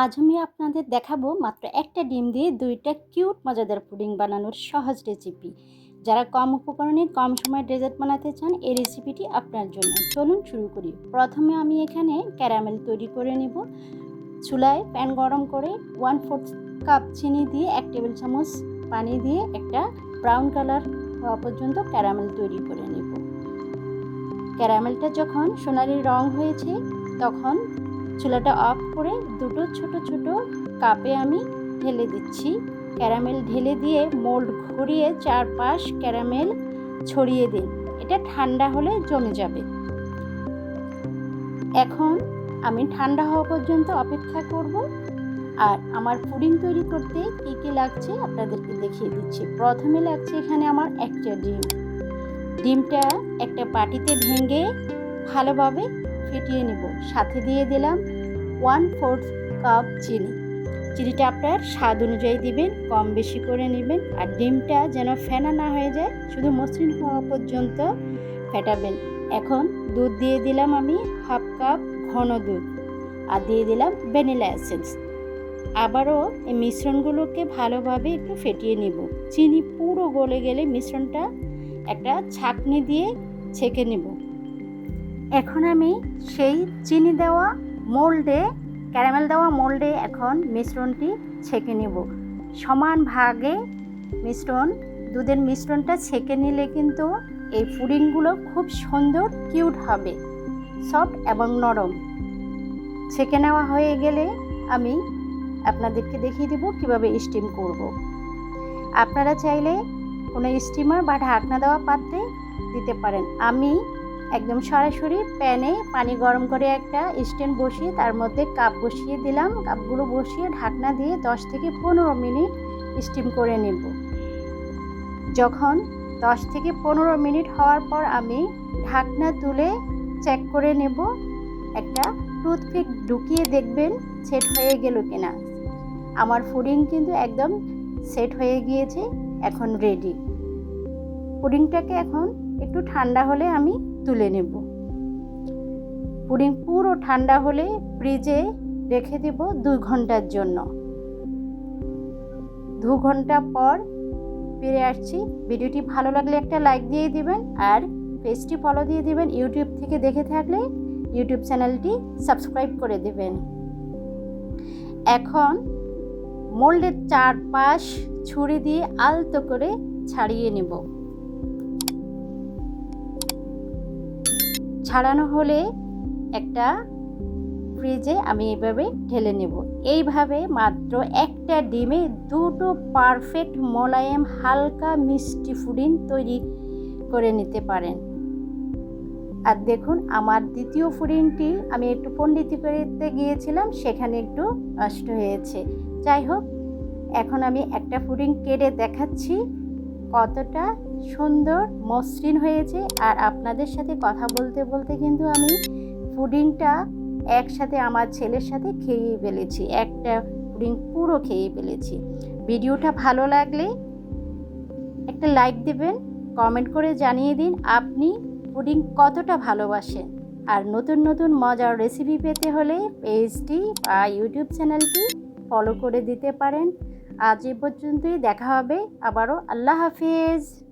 আজ আমি আপনাদের দেখাবো মাত্র একটা ডিম দিয়ে দুইটা কিউট মজাদার পুডিং বানানোর সহজ রেসিপি যারা কম উপকরণে কম সময় ডেজার্ট বানাতে চান, এই রেসিপিটি আপনার জন্য। চলুন শুরু করি। প্রথমে আমি এখানে ক্যারামেল তৈরি করে নেব। চুলায় প্যান গরম করে ওয়ান ফোর্থ কাপ চিনি দিয়ে এক টেবিল চামচ পানি দিয়ে একটা ব্রাউন কালার হওয়া পর্যন্ত ক্যারামেল তৈরি করে নেব। ক্যারামেলটা যখন সোনালি রং হয়েছে, তখন চুলাটা অফ করে দুটো ছোট ছোট কাপে আমি ঢেলে দিচ্ছি। ক্যারামেল ঢেলে দিয়ে মোল্ড ঘুরিয়ে চারপাশ ক্যারামেল ছড়িয়ে দিন। এটা ঠান্ডা হলে জমে যাবে। এখন আমি ঠান্ডা হওয়া পর্যন্ত অপেক্ষা করব। আর আমার পুডিং তৈরি করতে কী কী লাগছে আপনাদেরকে দেখিয়ে দিচ্ছি। প্রথমে লাগছে এখানে আমার একটা ডিম। ডিমটা একটা বাটিতে ভেঙে ভালোভাবে ফেটিয়ে নেব। সাথে দিয়ে দিলাম ওয়ান ফোর্থ কাপ চিনি। চিনিটা আপনার স্বাদ অনুযায়ী দিবেন, কম বেশি করে নেবেন আর ডিমটা যেন ফেনা না হয়ে যায়, শুধু মসৃণ হওয়া পর্যন্ত ফেটাবেন। এখন দুধ দিয়ে দিলাম আমি হাফ কাপ ঘন দুধ আর দিয়ে দিলাম ভ্যানিলা এসেন্স আবারও এই মিশ্রণগুলোকে ভালোভাবে একটু ফেটিয়ে নেব। চিনি পুরো গলে গেলে মিশ্রণটা একটা ছাঁকনি দিয়ে ছেঁকে নেব। এখন আমি সেই চিনি দেওয়া মোল্ডে, ক্যারামেল দেওয়া মোল্ডে এখন মিশ্রণটি ছেঁকে নেব। সমান ভাগে মিশ্রণ, দুধের মিশ্রণটা ছেঁকে নিলে কিন্তু এই পুডিংগুলো খুব সুন্দর কিউট হবে, সফট এবং নরম। ছেঁকে নেওয়া হয়ে গেলে আমি আপনাদেরকে দেখিয়ে দেবো কীভাবে স্টিম করব। আপনারা চাইলে কোনো স্টিমার বা ঢাকনা দেওয়া পাত্রে দিতে পারেন। আমি একদম সরাসরি প্যানে পানি গরম করে একটা স্ট্যান্ড বসিয়ে তার মধ্যে কাপ বসিয়ে দিলাম। কাপগুলো বসিয়ে ঢাকনা দিয়ে 10 থেকে পনেরো মিনিট স্টিম করে নেব। যখন 10 থেকে পনেরো মিনিট হওয়ার পর আমি ঢাকনা তুলে চেক করে নেব, একটা টুথপিক ঢুকিয়ে দেখবেন সেট হয়ে গেল কিনা। আমার ফুডিং কিন্তু একদম সেট হয়ে গিয়েছে, এখন রেডি। পুডিংটাকে এখন একটু ঠান্ডা হলে আমি তুলে নেব। পুডিং পুরো ঠান্ডা হলে ফ্রিজে রেখে দেব দুই ঘণ্টার জন্য। দু ঘণ্টা পর ফিরে আসছি। ভিডিওটি ভালো লাগলে একটা লাইক দিয়ে দিবেন আর পেজটি ফলো দিয়ে দিবেন। ইউটিউব থেকে দেখে থাকলে ইউটিউব চ্যানেলটি সাবস্ক্রাইব করে দেবেন। এখন মোল্ডের চারপাশ ছুরি দিয়ে আলতো করে ছাড়িয়ে নেব। ছাড়ানো হলে একটা ফ্রিজে আমি এভাবে ঢেলে নেব। এইভাবে মাত্র একটা ডিমে দুটো পারফেক্ট মোলায়েম হালকা মিষ্টি ফুডিং তৈরি করে নিতে পারেন। আর দেখুন, আমার দ্বিতীয় ফুডিংটি আমি একটু পণ্ডিতি করতে গিয়েছিলাম, সেখানে একটু নষ্ট হয়েছে। যাই হোক, এখন আমি একটা ফুডিং কেটে দেখাচ্ছি কতটা সুন্দর, মসৃণ হয়েছে। আর আপনাদের সাথে কথা বলতে বলতে কিন্তু আমি পুডিংটা একসাথে আমার ছেলের সাথে খেয়ে ফেলেছি। একটা পুডিং পুরো খেয়ে ফেলেছি। ভিডিওটা ভালো লাগলে একটা লাইক দেবেন, কমেন্ট করে জানিয়ে দিন আপনি পুডিং কতটা ভালোবাসেন। আর নতুন নতুন মজার রেসিপি পেতে হলে পেজটি বা ইউটিউব চ্যানেলটি ফলো করে দিতে পারেন। আজ এ পর্যন্তই, দেখা হবে আবারও। আল্লাহ হাফিজ।